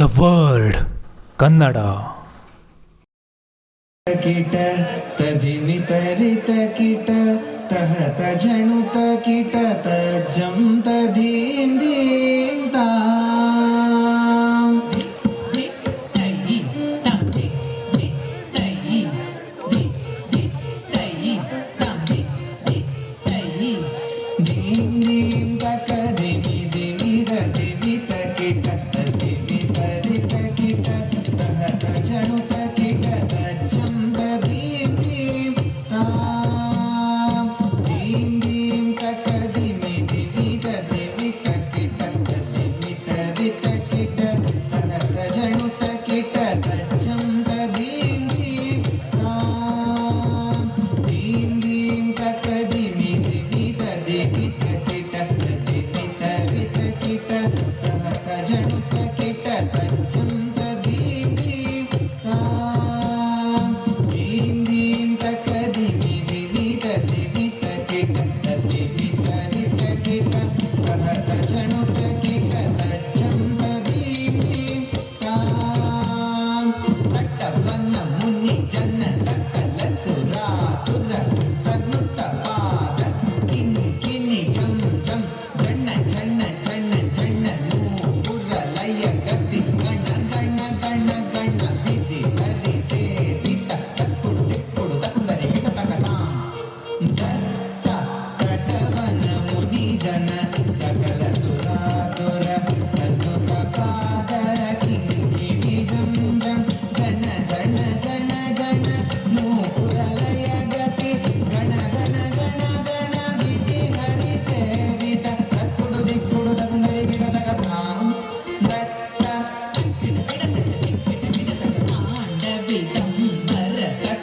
the word Kannada ಕಿಟ ತದಿವಿತರಿತ ಕಿಟ ತಹತ ಜಣುತ ಕಿಟ ತಜ್ಜಂ ತದೀಂ ದೀಂ ತಾಂ ದೀಂ ದೀಂ ತಕದಿಮಿ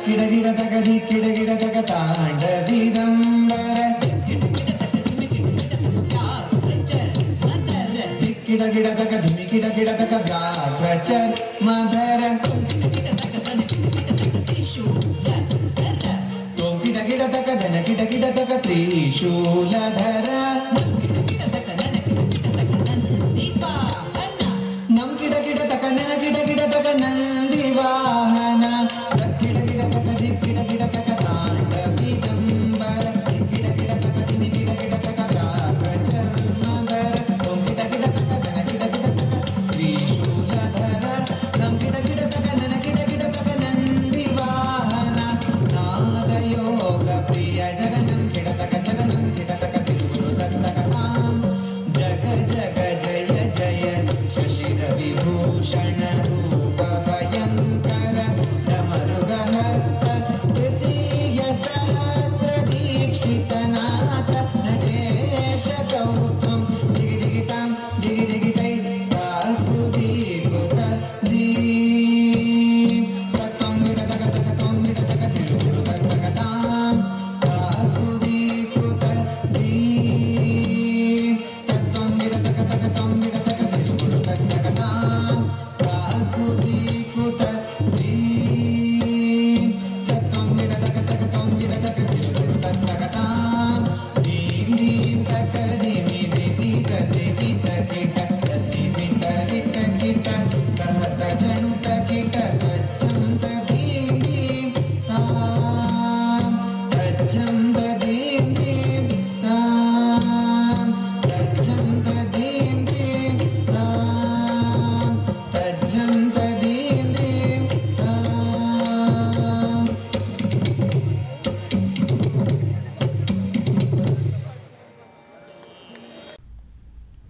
కిడగిడ తగది కిడగిడ తగ తాండవిదం ಗಿಡದಗ ಧಿಮಿಕಿಡ ಗಿಡದಗ ವ್ಯಾಕ್ರಚರ್ ಮದರ ತೊಂಬಿದ ಗಿಡದಗ ದನಗಿಡ ಗಿಡದಗ ತ್ರಿಶೂಲಧರ